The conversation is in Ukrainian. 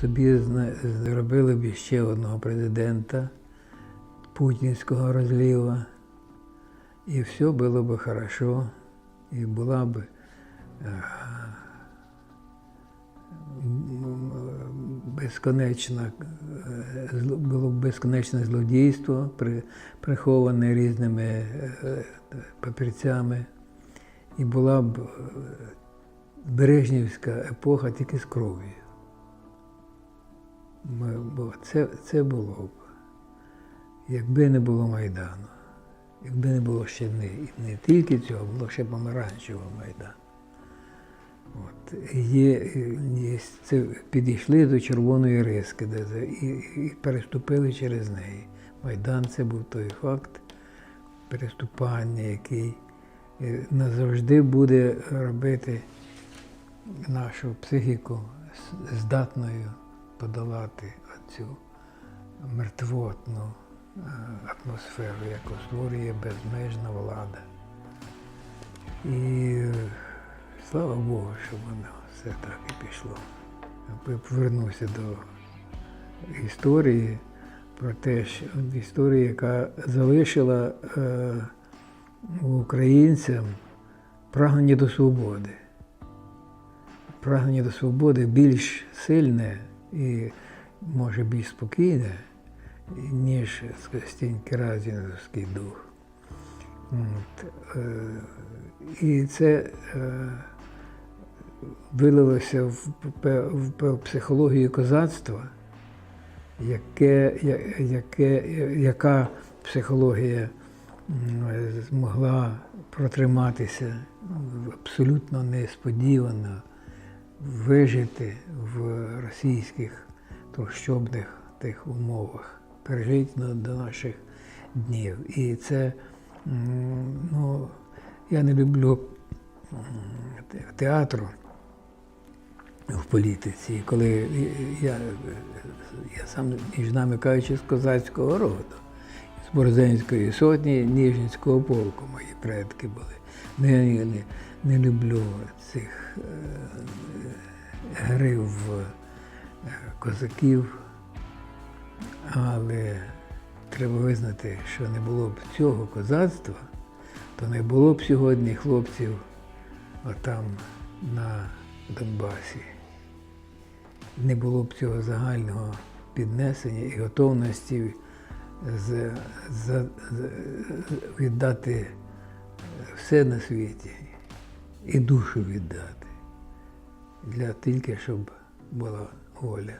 собі зробили б ще одного президента путінського розліва, і все було б хорошо, і була б е, безконечна, е, було б безконечне злодійство, приховане різними е, папірцями, і була б Брежнівська епоха тільки з кров'ю. Бо Це, це було б. Якби не було Майдану, якби не було ще не, не тільки цього, було ще помаранчевого Майдану. От. Є, є, це, підійшли до червоної риски де, і, і переступили через неї. Майдан це був той факт переступання, який е, назавжди буде робити нашу психіку здатною подолати цю мертвотну е, атмосферу, яку створює безмежна влада. І слава Богу, що воно все так і пішло. Я повернуся до історії про те, що історії, яка залишила е, українцям прагнення до свободи. Прагнення до свободи більш сильне і, може, більш спокійне, ніж Стінький Разіновський дух. От, е, і це е, вилилося в психологію козацтва, яке, яке, яка психологія змогла протриматися абсолютно несподівано, вижити в російських трущобних тих умовах, пережити до, наших днів. І це, ну, я не люблю театру в політиці, коли я, я сам, між нами кажучи, з козацького роду, з Борзенської сотні, Ніжинського полку мої предки були. Ну, я не, не люблю цих е, грив е, козаків, але треба визнати, що не було б цього козацтва, то не було б сьогодні хлопців отам на Донбасі. Не було б цього загального піднесення і готовності з, за, з- віддати все на світі і душу віддати для тільки, щоб була воля.